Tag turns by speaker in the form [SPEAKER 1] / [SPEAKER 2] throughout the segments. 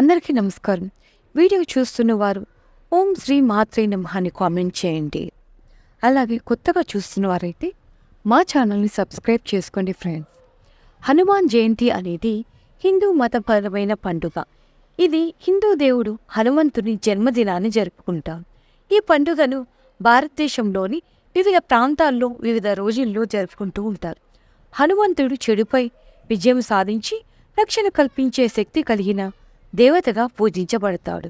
[SPEAKER 1] అందరికీ నమస్కారం. వీడియో చూస్తున్న వారు ఓం శ్రీ మాత్రే నమః అని కామెంట్ చేయండి. అలాగే కొత్తగా చూస్తున్న వారైతే మా ఛానల్ని సబ్స్క్రైబ్ చేసుకోండి ఫ్రెండ్స్. హనుమాన్ జయంతి అనేది హిందూ మతపరమైన పండుగ. ఇది హిందూ దేవుడు హనుమంతుని జన్మదినాన్ని జరుపుకుంటాం ఈ పండుగను భారతదేశంలోని వివిధ ప్రాంతాల్లో వివిధ రోజుల్లో జరుపుకుంటూ ఉంటారు. హనుమంతుడు చెడుపై విజయం సాధించి రక్షణ కల్పించే శక్తి కలిగిన దేవతగా పూజించబడతాడు.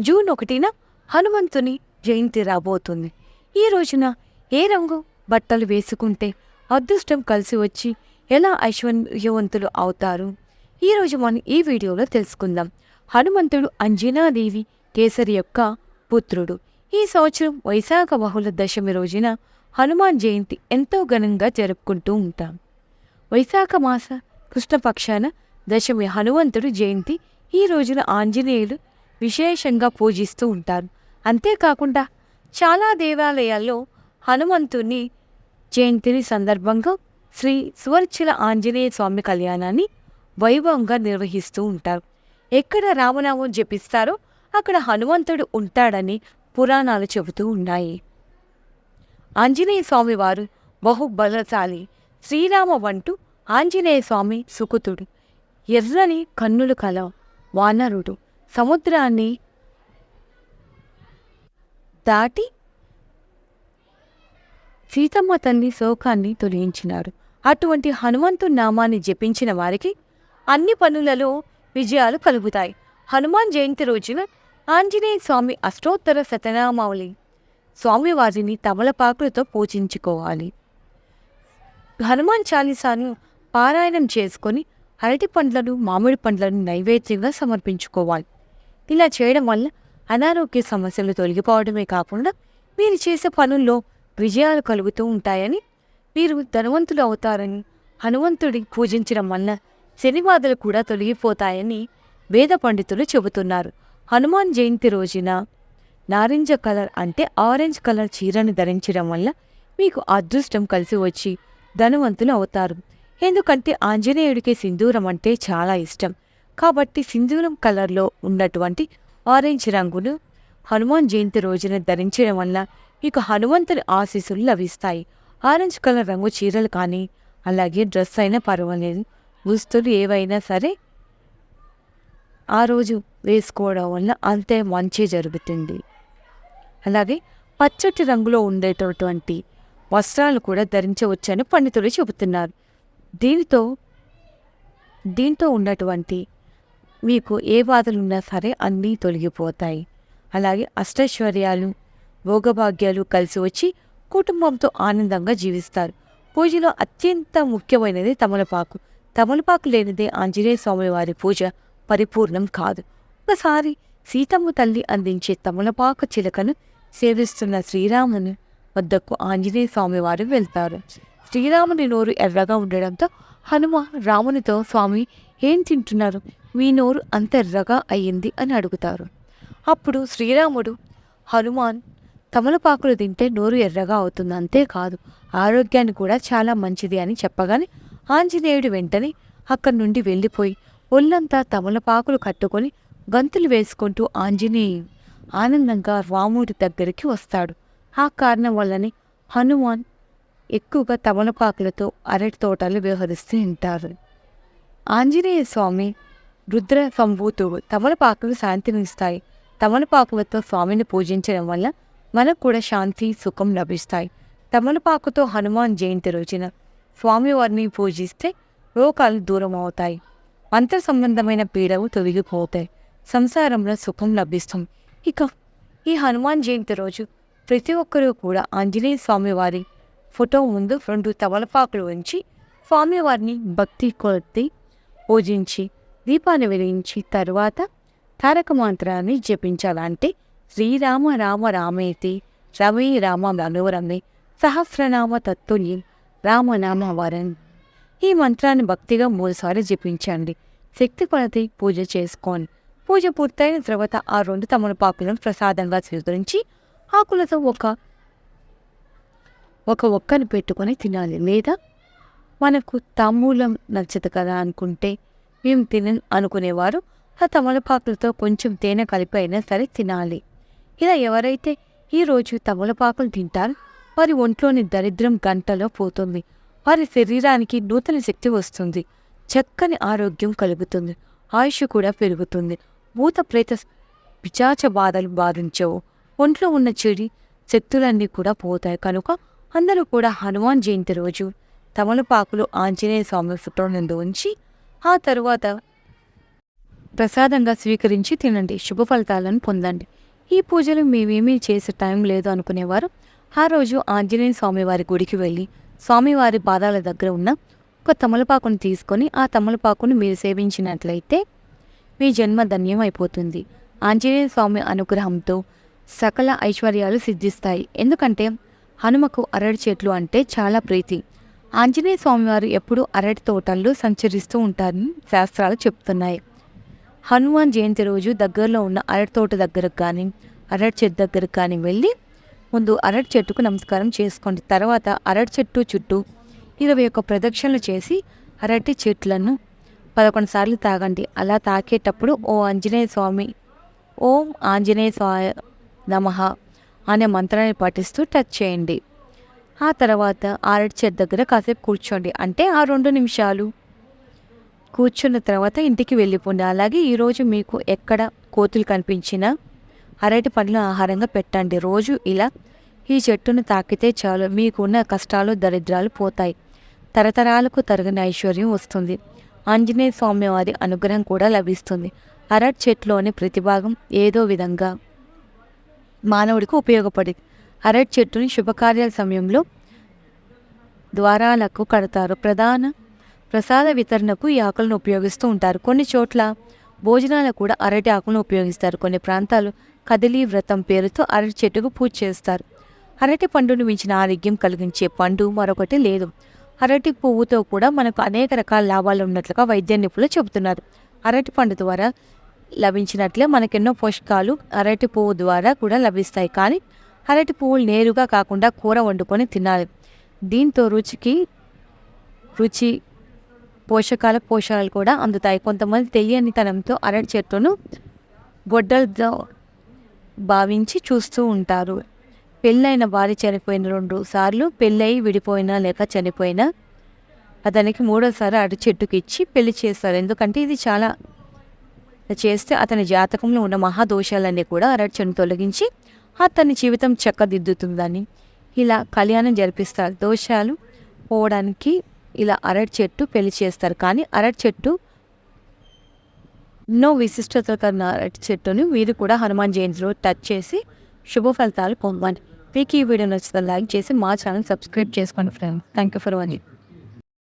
[SPEAKER 1] జూన్ ఒకటిన హనుమంతుని జయంతి రాబోతుంది. ఈ రోజున ఏ రంగు బట్టలు వేసుకుంటే అదృష్టం కలిసి వచ్చి ఎలా ఐశ్వర్యవంతులు అవుతారు? ఈరోజు మనం ఈ వీడియోలో తెలుసుకుందాం. హనుమంతుడు అంజనాదేవి కేసరి యొక్క పుత్రుడు. ఈ సంవత్సరం వైశాఖ బహుళ దశమి రోజున హనుమాన్ జయంతి ఎంతో ఘనంగా జరుపుకుంటూ ఉంటాం. వైశాఖ మాస కృష్ణపక్షాన దశమి హనుమంతుడు జయంతి ఈ రోజున ఆంజనేయులు విశేషంగా పూజిస్తూ ఉంటారు. అంతేకాకుండా చాలా దేవాలయాల్లో హనుమంతుని జయంతిని సందర్భంగా శ్రీ సువర్చుల ఆంజనేయ స్వామి కళ్యాణాన్ని వైభవంగా నిర్వహిస్తూ ఉంటారు. ఎక్కడ రామనామం జపిస్తారో అక్కడ హనుమంతుడు ఉంటాడని పురాణాలు చెబుతూ ఉన్నాయి. ఆంజనేయ స్వామి వారు బహుబలశాలి శ్రీరామ వంటూ ఆంజనేయ స్వామి సుకుతుడు. ఎర్రని కన్నులు కల వానరుడు సముద్రాన్ని దాటి సీతమ్మ తల్లి శోకాన్ని తొలగించినాడు అటువంటి హనుమంతు నామాన్ని జపించిన వారికి అన్ని పనులలో విజయాలు కలుగుతాయి. హనుమాన్ జయంతి రోజున ఆంజనేయ స్వామి అష్టోత్తర శతనామావళి స్వామివారిని తమలపాకులతో పూజించుకోవాలి. హనుమాన్ చాలీసాను పారాయణం చేసుకొని అరటి పండ్లను మామిడి పండ్లను నైవేద్యంగా సమర్పించుకోవాలి. ఇలా చేయడం వల్ల అనారోగ్య సమస్యలు తొలగిపోవడమే కాకుండా మీరు చేసే పనుల్లో విజయాలు కలుగుతూ ఉంటాయని మీరు ధనవంతులు అవుతారని హనుమంతుడి పూజించడం వల్ల శనిబాధలు కూడా తొలగిపోతాయని వేద పండితులు చెబుతున్నారు. హనుమాన్ జయంతి రోజున నారింజ కలర్ అంటే ఆరెంజ్ కలర్ చీరను ధరించడం వల్ల మీకు అదృష్టం కలిసి వచ్చి ధనవంతులు అవుతారు. ఎందుకంటే ఆంజనేయుడికి సింధూరం అంటే చాలా ఇష్టం. కాబట్టి సింధూరం కలర్లో ఉన్నటువంటి ఆరెంజ్ రంగును హనుమాన్ జయంతి రోజున ధరించడం వల్ల మీకు హనుమంతుని ఆశీస్సులు లభిస్తాయి. ఆరెంజ్ కలర్ రంగు చీరలు కానీ అలాగే డ్రెస్ అయినా పర్వాలేదు. దుస్తులు ఏవైనా సరే ఆ రోజు వేసుకోవడం వల్ల అంతే మంచి జరుగుతుంది. అలాగే పచ్చటి రంగులో ఉండేటటువంటి వస్త్రాలు కూడా ధరించవచ్చని పండితులు చెబుతున్నారు. దీనితో దీంతో ఉన్నటువంటి మీకు ఏ బాధలు ఉన్నా సరే అన్నీ తొలగిపోతాయి. అలాగే అష్టైశ్వర్యాలు భోగభాగ్యాలు కలిసి వచ్చి కుటుంబంతో ఆనందంగా జీవిస్తారు. పూజలో అత్యంత ముఖ్యమైనది తమలపాకు. తమలపాకు లేనిదే ఆంజనేయ స్వామి వారి పూజ పరిపూర్ణం కాదు. ఒకసారి సీతమ్మ తల్లి అందించే తమలపాకు చిలకను సేవిస్తున్న శ్రీరాముని వద్దకు ఆంజనేయ స్వామివారు వెళ్తారు. శ్రీరాముని నోరు ఎర్రగా ఉండడంతో హనుమ రామునితో స్వామి ఏం తింటున్నారు? మీ నోరు అంత ఎర్రగా అయ్యింది అని అడుగుతారు. అప్పుడు శ్రీరాముడు హనుమాన్ తమలపాకులు తింటే నోరు ఎర్రగా అవుతుంది అంతేకాదు ఆరోగ్యాన్ని కూడా చాలా మంచిది అని చెప్పగానే ఆంజనేయుడు వెంటనే అక్కడి నుండి వెళ్ళిపోయి ఒళ్ళంతా తమలపాకులు కట్టుకొని గంతులు వేసుకుంటూ ఆంజనేయుడు ఆనందంగా రాముడి దగ్గరికి వస్తాడు. ఆ కారణం వల్లనే హనుమాన్ ఎక్కువగా తమలపాకులతో అరటి తోటలు వ్యవహరిస్తూ ఉంటారు. ఆంజనేయ స్వామి రుద్ర సంభూతుడు తమలపాకులు శాంతినిస్తాయి. తమలపాకులతో స్వామిని పూజించడం వల్ల మనకు కూడా శాంతి సుఖం లభిస్తాయి. తమలపాకుతో హనుమాన్ జయంతి రోజున స్వామివారిని పూజిస్తే రోగాలు దూరం అవుతాయి మంత్ర సంబంధమైన పీడలు తొలగిపోతాయి. సంసారంలో సుఖం లభిస్తుంది ఇక ఈ హనుమాన్ జయంతి రోజు ప్రతి ఒక్కరూ కూడా ఆంజనేయ స్వామివారి ఫోటో ముందు రెండు తమలపాకులు ఉంచి స్వామివారిని భక్తి కొద్ది పూజించి దీపాన్ని వెలిగించి తరువాత తారక మంత్రాన్ని జపించాలంటే శ్రీరామ రామ రామేతి రవి రామ మనోరమే సహస్రనామ తత్తుల్యం రామనామ వరన్ ఈ మంత్రాన్ని భక్తిగా మూడుసార్లు జపించండి. శక్తి కొలది పూజ చేసుకోండి. పూజ పూర్తయిన తర్వాత ఆ రెండు తమలపాకులను ప్రసాదంగా స్వీకరించి ఆకులతో ఒక ఒక ఒక్కని పెట్టుకొని తినాలి. లేదా మనకు తాంబూలం నచ్చదు కదా అనుకుంటే మేము తిన అనుకునేవారు ఆ తమలపాకులతో కొంచెం తేనె కలిపి అయినా సరే తినాలి. ఇలా ఎవరైతే ఈరోజు తమలపాకులు తింటారో వారి ఒంట్లోని దరిద్రం గంటలో పోతుంది. వారి శరీరానికి నూతన శక్తి వస్తుంది. చక్కని ఆరోగ్యం కలుగుతుంది. ఆయుష్ కూడా పెరుగుతుంది. భూత ప్రేత పిచాచ బాధలు బాధించవు. ఒంట్లో ఉన్న చెడి శక్తులన్నీ కూడా పోతాయి. కనుక అందరూ కూడా హనుమాన్ జయంతి రోజు తమలపాకులు ఆంజనేయ స్వామి ఫోటో ఉంచి ఆ తరువాత ప్రసాదంగా స్వీకరించి తినండి. శుభ ఫలితాలను పొందండి. ఈ పూజలు మేమేమీ చేసే టైం లేదు అనుకునేవారు. ఆ రోజు ఆంజనేయ స్వామి వారి గుడికి వెళ్ళి స్వామివారి పాదాల దగ్గర ఉన్న ఒక తమలపాకును తీసుకొని ఆ తమలపాకును మీరు సేవించినట్లయితే మీ జన్మ ధన్యం అయిపోతుంది ఆంజనేయ స్వామి అనుగ్రహంతో సకల ఐశ్వర్యాలు సిద్ధిస్తాయి. ఎందుకంటే హనుమకు అరటి చెట్లు అంటే చాలా ప్రీతి. ఆంజనేయ స్వామివారు ఎప్పుడూ అరటి తోటల్లో సంచరిస్తూ ఉంటారని శాస్త్రాలు చెప్తున్నాయి. హనుమాన్ జయంతి రోజు దగ్గరలో ఉన్న అరటి తోట దగ్గరకు కానీ అరటి చెట్టు దగ్గరకు కానీ వెళ్ళి ముందు అరటి చెట్టుకు నమస్కారం చేసుకోండి. తర్వాత అరటి చెట్టు చుట్టూ ఇరవై ఒక్క ప్రదక్షిణలు చేసి అరటి చెట్లను పదకొండు సార్లు తాగండి. అలా తాకేటప్పుడు ఓ ఆంజనేయ స్వామి ఓం ఆంజనేయ స్వామి నమః అనే మంత్రాన్ని పాటిస్తూ టచ్ చేయండి. ఆ తర్వాత అరటి చెట్టు దగ్గర కాసేపు కూర్చోండి. అంటే ఆ రెండు నిమిషాలు. కూర్చున్న తర్వాత ఇంటికి వెళ్ళిపోండి. అలాగే ఈరోజు మీకు ఎక్కడ కోతులు కనిపించినా అరటి పండ్లు ఆహారంగా పెట్టండి. రోజు ఇలా ఈ చెట్టును తాకితే చాలు. మీకున్న కష్టాలు దరిద్రాలు పోతాయి. తరతరాలకు తరగని ఐశ్వర్యం వస్తుంది. ఆంజనేయ స్వామి వారి అనుగ్రహం కూడా లభిస్తుంది. అరటి చెట్టులోని ప్రతిభాగం ఏదో విధంగా మానవుడికి ఉపయోగపడేది అరటి చెట్టుని శుభకార్యాల సమయంలో ద్వారాలకు కడతారు. ప్రధాన ప్రసాద వితరణకు ఈ ఆకులను ఉపయోగిస్తూ ఉంటారు. కొన్ని చోట్ల భోజనాలకు కూడా అరటి ఆకులను ఉపయోగిస్తారు. కొన్ని ప్రాంతాలు కదిలీ వ్రతం పేరుతో అరటి చెట్టుకు పూజ చేస్తారు. అరటి పండును మించిన ఆరోగ్యం కలిగించే పండు మరొకటి లేదు. అరటి పువ్వుతో కూడా మనకు అనేక రకాల లాభాలు ఉన్నట్లుగా వైద్య నిపుణులు చెబుతున్నారు. అరటి పండు ద్వారా లభించినట్లే మనకెన్నో పోషకాలు అరటి పువ్వు ద్వారా కూడా లభిస్తాయి. కానీ అరటి పువ్వులు నేరుగా కాకుండా కూర వండుకొని తినాలి. దీంతో రుచికి రుచి పోషకాల పోషకాలు కూడా అందుతాయి. కొంతమంది తెలియనితనంతో అరటి చెట్టును గొడ్డలతో భావించి చూస్తూ ఉంటారు. పెళ్ళైన భార్య చనిపోయిన రెండు సార్లు పెళ్ళయి విడిపోయినా లేక చనిపోయినా అతనికి మూడోసారి అరటి చెట్టుకి ఇచ్చి పెళ్ళి చేస్తారు. ఎందుకంటే ఇది చాలా చేస్తే అతని జాతకంలో ఉన్న మహాదోషాలన్నీ కూడా అరటి తొలగించి అతని జీవితం చక్కదిద్దుతుందని. ఇలా కళ్యాణం జరిపిస్తారు. దోషాలు పోవడానికి ఇలా అరటి చెట్టు పెళ్ళి చేస్తారు. కానీ అరటి చెట్టు ఎన్నో విశిష్టతలు కన్నా అరటి చెట్టును మీరు కూడా హనుమాన్ జయంతిలో టచ్ చేసి శుభ ఫలితాలు పొందండి. మీకు ఈ వీడియో నచ్చితే లైక్ చేసి మా ఛానల్ సబ్స్క్రైబ్ చేసుకోండి friends. Thank you for watching.